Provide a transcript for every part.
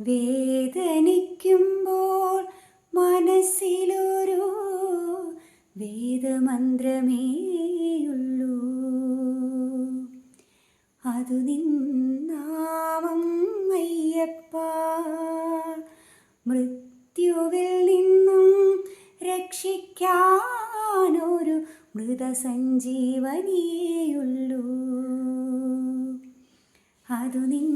വേദനിക്കുമ്പോൾ മനസ്സിലൊരു വേദമന്ത്രമേയുള്ളൂ. അതു നിന്നാമം അയ്യപ്പ മൃത്യുവിൽ നിന്നും രക്ഷിക്കാനൊരു മൃതസഞ്ജീവനിയുള്ളൂ അതു നിൻ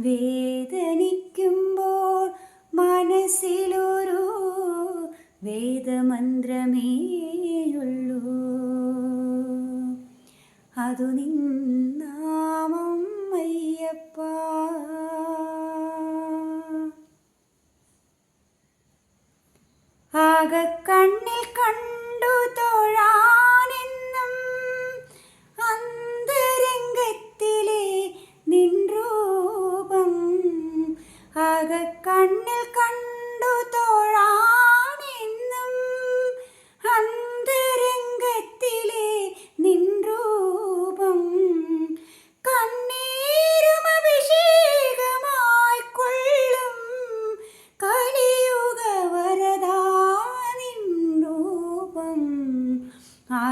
വേദനിക്കുമ്പോൾ മനസ്സിലൊരു വേദമന്ത്രമേയുള്ളൂ അതു നിന്നാമം അയ്യപ്പ. ആകെ കണ്ണിൽ തൊഴാനെന്നും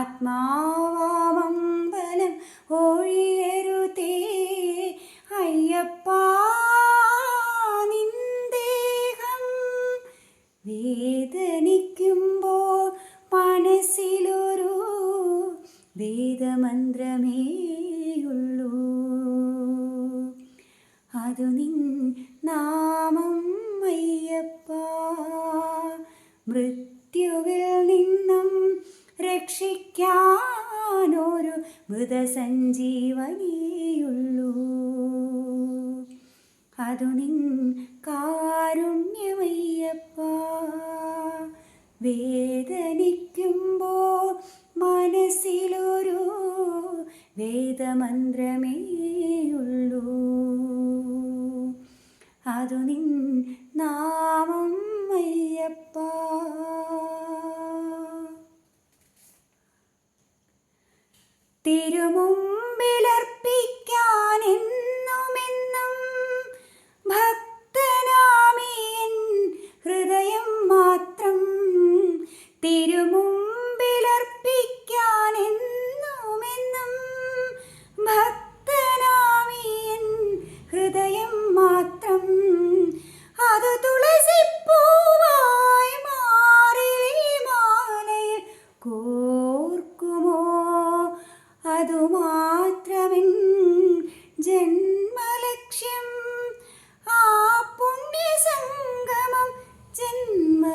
ആത്മാവാമമ്പലം ഒഴിയരുതേ. അയ്യപ്പ നിന്ദേഹം വേദനിക്കുമ്പോൾ മനസ്സിലൊരു വേദമന്ത്രമേയുള്ളൂ അതു നിൻ നാമം അയ്യപ്പ. മൃത്യുവിൽ രക്ഷിക്കാനൊരു മൃതസഞ്ജീവനിയുള്ളൂ അതു നിൻ കാരുണ്യമയ്യപ്പ. വേദനിക്കുമ്പോൾ മനസ്സിലൊരു വേദമന്ത്രമേയുള്ളൂ. അതു നിൻ നാമം അയ്യപ്പ.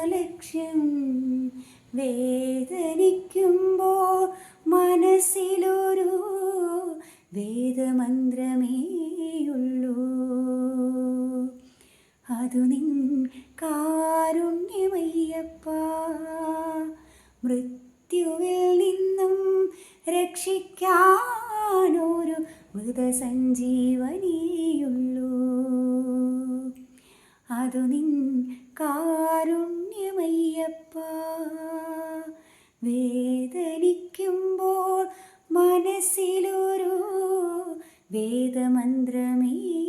ജന്മലക്ഷ്യം വേദനിക്കുമ്പോൾ മനസ്സിലൊരു വേദമന്ത്രമേയുള്ളൂ. അതു നിൻ കാരുണ്യമയ്യപ്പ. മൃത്യുവിൽ നിന്നും രക്ഷിക്കാനൊരു മൃതസഞ്ജീവനിയുള്ളൂ. അതു നിൻ കാരുണ്യമയ്യപ്പ വേദനിക്കുമ്പോൾ മനസ്സിലൊരു വേദമന്ത്രമേയുള്ളൂ